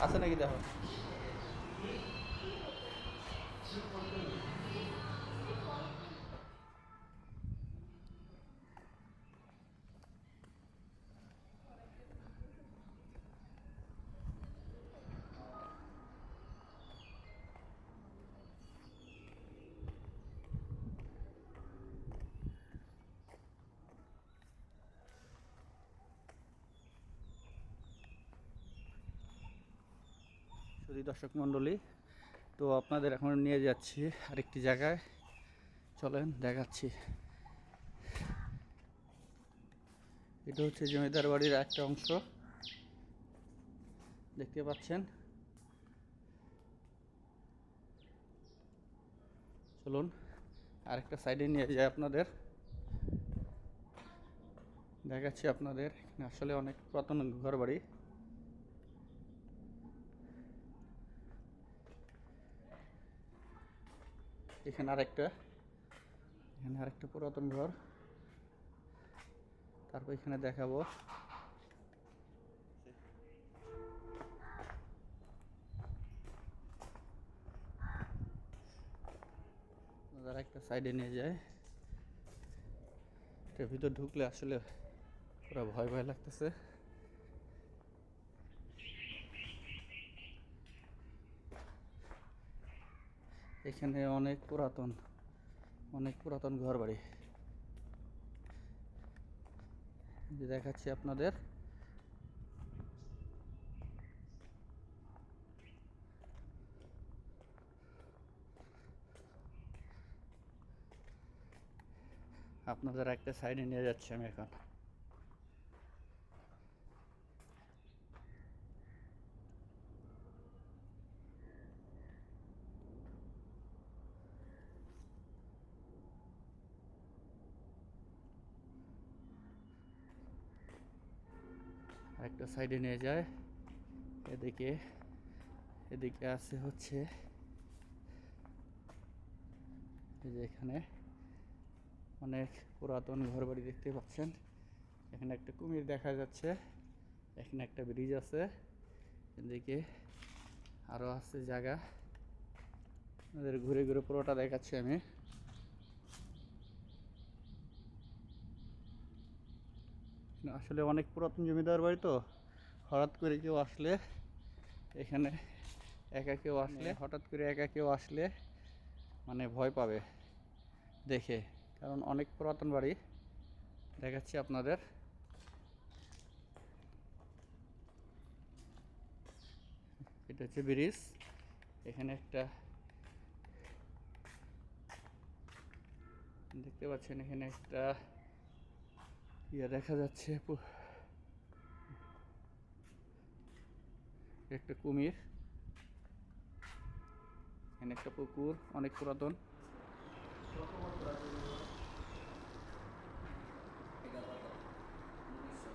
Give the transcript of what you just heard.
আছে নাকি দেখো? শুধু দর্শক মণ্ডলী, তো আপনাদের এখন নিয়ে যাচ্ছি আরেকটি জায়গায়। চলেন, দেখাচ্ছি। এটা হচ্ছে জমিদার বাড়ির একটা অংশ। দেখতে পাচ্ছেন? চলুন, আরেকটা সাইডে নিয়ে যাই আপনাদের। দেখাচ্ছি আপনাদের আসলে অনেক পুরাতন ঘর বাড়ি এখানে আরেকটা এখানে আরেকটা পুরাতন ঘর। তারপর এখানে দেখাবো। একটা সাইডে নিয়ে যায়। ভিতর ঢুকলে আসলে পুরো ভয় ভয় লাগতেছে। এখানে অনেক পুরাতন অনেক পুরাতন ঘর বাড়ি দেখাচ্ছি আপনাদের। আপনাদের একটা সাইডে নিয়ে যাচ্ছি আমি এখন। একটা সাইডে নিয়ে যায়। এদিকে এদিকে আছে হচ্ছে এই যে এখানে অনেক পুরাতন ঘরবাড়ি দেখতে পাচ্ছেন। এখানে একটা কুমির দেখা যাচ্ছে, এখানে একটা ব্রিজ আছে। এদিকে আরও আছে জায়গা। আমাদের ঘুরে ঘুরে পুরোটা দেখাচ্ছি আমি। আসলে অনেক পুরাতন জমিদার বাড়ি তো। হঠাৎ করে কেউ আসলে এখানে একা কেউ আসলে হঠাৎ করে একা কেউ আসলে মানে ভয় পাবে দেখে। কারণ অনেক পুরাতন বাড়ি দেখাচ্ছি আপনাদের। এটা হচ্ছে ব্রিজ এখানে একটা দেখতে পাচ্ছেন এখানে একটা ইয়ে দেখা যাচ্ছে একটা কুমির। এখানে একটা পুকুর অনেক পুরাতন।